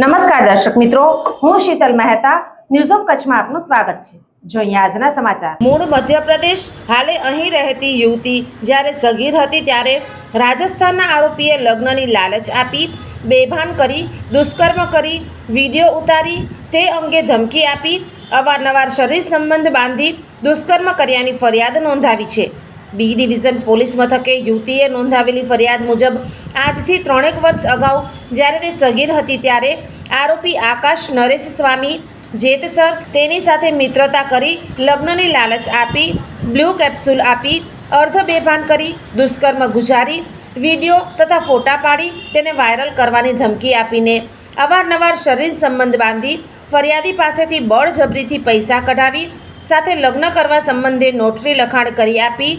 નમસ્કાર દર્શક મિત્રો, હું શીતલ મહેતા ન્યૂઝ ઓફ કચ્છમાં આપનું સ્વાગત છે. જોઈએ આજના સમાચાર. મૂળ મધ્યપ્રદેશ હાલે અહીં રહેતી યુવતી જ્યારે સગીર હતી ત્યારે રાજસ્થાનના આરોપીએ લગ્નની લાલચ આપી, બેભાન કરી, દુષ્કર્મ કરી, વીડિયો ઉતારી, તે અંગે ધમકી આપી, અવારનવાર શરીર સંબંધ બાંધી દુષ્કર્મ કર્યાની ફરિયાદ નોંધાવી છે. બી ડિવિઝન પોલીસ મથકે યુવતીએ નોંધાવેલી ફરિયાદ મુજબ આજથી ત્રણેક વર્ષ અગાઉ જ્યારે તે સગીર હતી ત્યારે આરોપી આકાશ નરેશ સ્વામી જેતસર તેની સાથે મિત્રતા કરી લગ્નની લાલચ આપી, બ્લુ કેપ્સ્યુલ આપી, અર્ધ બેભાન કરી, દુષ્કર્મ ગુજારી, વીડિયો તથા ફોટા પાડી, તેને વાયરલ કરવાની ધમકી આપીને અવારનવાર શરીર સંબંધ બાંધી, ફરિયાદી પાસેથી બળજબરીથી પૈસા કઢાવી, સાથે લગ્ન કરવા સંબંધે નોટરી લખાણ કરી આપી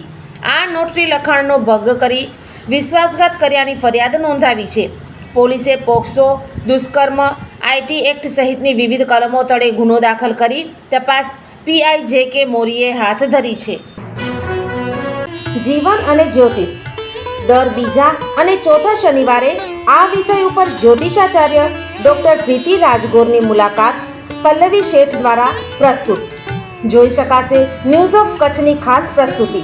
આ નોટરી લખાણનો ભંગ કરી વિશ્વાસઘાત કર્યાની ફરિયાદ નોંધાવી છે. પોલીસે પોક્સો, દુષ્કર્મ, આઈટી એક્ટ સહિતની વિવિધ કલમો તળે ગુનો દાખલ કરી તપાસ પીઆઈ જે કે મોરીએ હાથ ધરી છે. જીવન અને જ્યોતિષ. દર બીજા અને ચોથા શનિવારે આ વિષય ઉપર જ્યોતિષાચાર્ય ડોક્ટર પ્રીતિ રાજગોરની મુલાકાત પલ્લવી શેઠ દ્વારા પ્રસ્તુત. જોઈ શકાશે ન્યૂઝ ઓફ કચ્છની ખાસ પ્રસ્તુતિ.